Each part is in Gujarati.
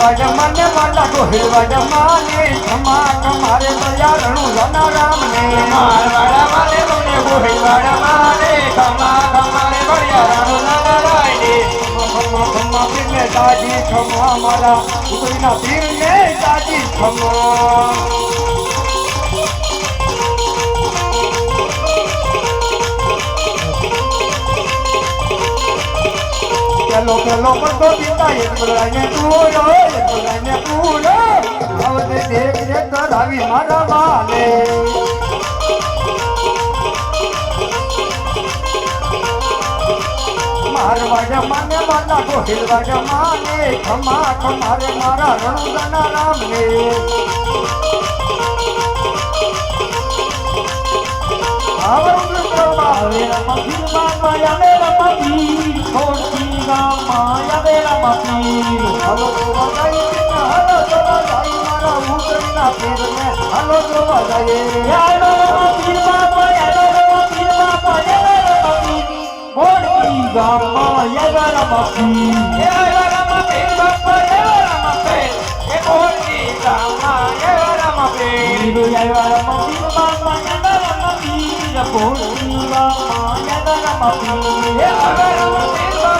મને માલા ગોહિલવાડ માને ખમા તમારે દયાળનું જના રામને મારવાડા મારે મને ગોહિલવાડા મારે ખમા ખમારે બળિયારાનું નારાયણે ખમા ખમા પીરને દાજી ખમા મારા ઉતરીના પીરને તાજી ખમા પેલો પેલો પડતો પિતા એક બોલાઈને પૂરો એક બોલાઈને પૂરો હવે દેખ દેખ ધરાવી મારા માને મારવા માને માલા ગોહિલવા જમાને ખમા ખમારે મારા રણુદાના રામને. આવરું પ્રભા આવે રમતી માયા રે રમતી ખોટી ગામ માયા રે રમતી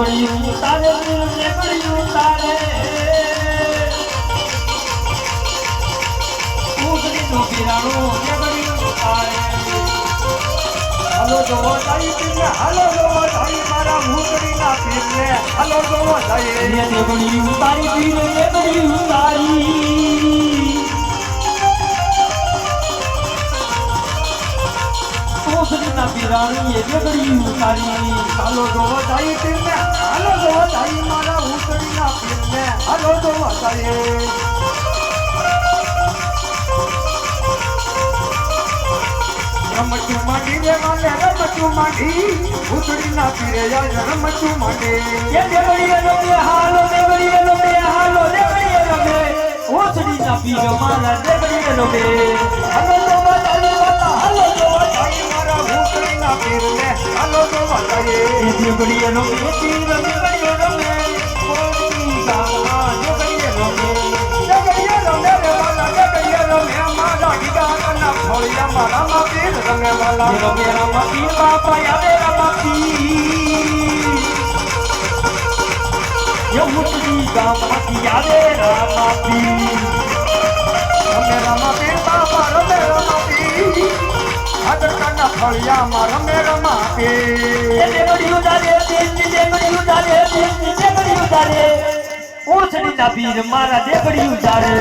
નીકળ્યું તારે નીકળ્યું તારે પૂછડીનો બિરાણો હલો જોવો તારી પીને હલો જોવો તારી મારા મૂકડીના પીને હલો જોવો તારી નીકળ્યું તારી પીને નીકળ્યું તારી ઓસરીના બિરાણી એટલે બડીની તારી હાલો જો વતાઈ પીરને હાલો જો વતાઈ મારા ઉતરીના પીરને હાલો જો વતાઈ રમતું માંડી રે માને રમતું માંડી. ઉતરીના પીરે યાર રમતું માંડે. કે દેવડી રમે હાલો દેવડી રમે હાલો દેવડી રમે ઓસરીના ના પીર ને હાલો તો વાતાએ જોગડીએ નો પીર રમે રમે કોની ગાવા જોગડીએ નો જોગડીએ રમે વાલા જોગડીએ રમે મારા ગીતા ના ફોળિયા મારા મા પીર રમે વાલા રમે રામા પીર બાપા યાદે રામા પીર યો મુટલી ગાવા યાદે રામા પીર રમે રામા પીર બાપા રમે રામા ભાદરકાના ફળિયામાં રમે રમાતે. દેવડીયું તારે દેવડીયું ઓછડી ના પીર મારા દેવડીયું તારે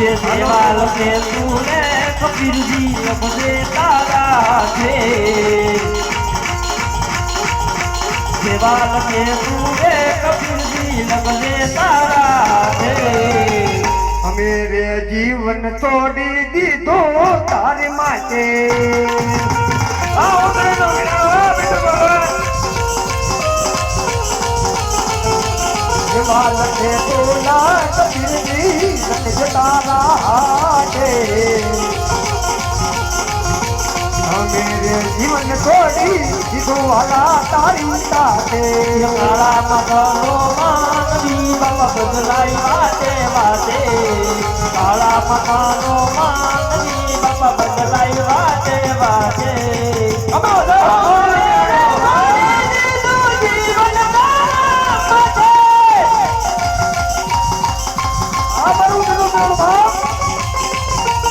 જે દેવા લખે તું ને કપિલજી છે. દેવા લખે તું ને કપિલજી લખે છે. અમે જીવન તોડી દીધો તારે માટે. આવો દેવા લખે તારા હાથે. અમે રે જીવન છોડી દીધો હલા તારી સાથે. મારા મગનો માનવી બાપા બદલાઈ વાતે વાતે. મારા મગનો માનવી બાપા બદલાઈ વાતે વાતે.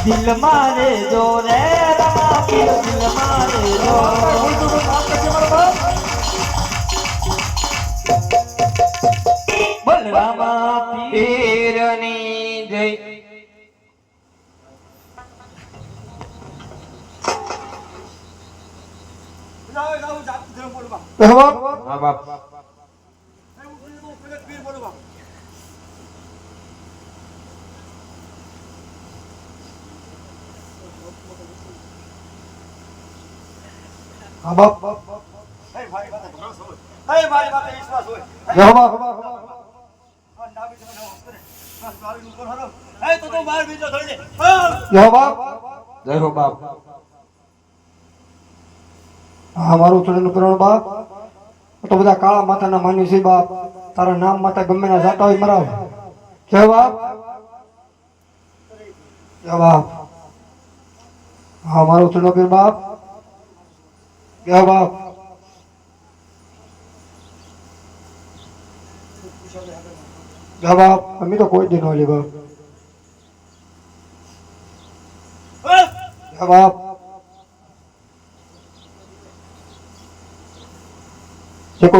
દિલ મારે જો રે રમા દિલ મારે જો બલરામા પીર પીરની જય બાપ બાપ હા બાપ. જય હો બાપ. હે મારું કરણ બાપ. તો બધા કાળા માથાના માન્યું છે બાપ. તારા નામ માતા ગમે ના જાતા હોય મરાવ. જય બાપ. જય બાપ. ચડનો પીર બાપ જય બાપ જય બાપ અમે તો કોઈ દી ન લે બાપ જય બાપ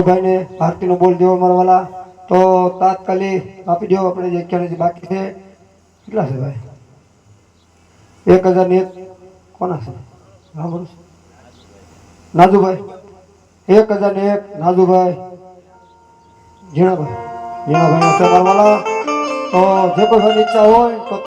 ભાઈ ને ભારતી નો બોલ દેવો અમારા વાલા તો તાત્કાલિક આપી દેવો આપણે જે અત્યારે જે બાકી છે કેટલા છે ભાઈ એક હજાર ને એક કોના છે? છે. નાજુભાઈ એક હજાર ને એક નાજુભાઈ ઝીણાભાઈ. ઝીણાભાઈ છે વાલા તો જે કોઈ ઈચ્છા હોય તો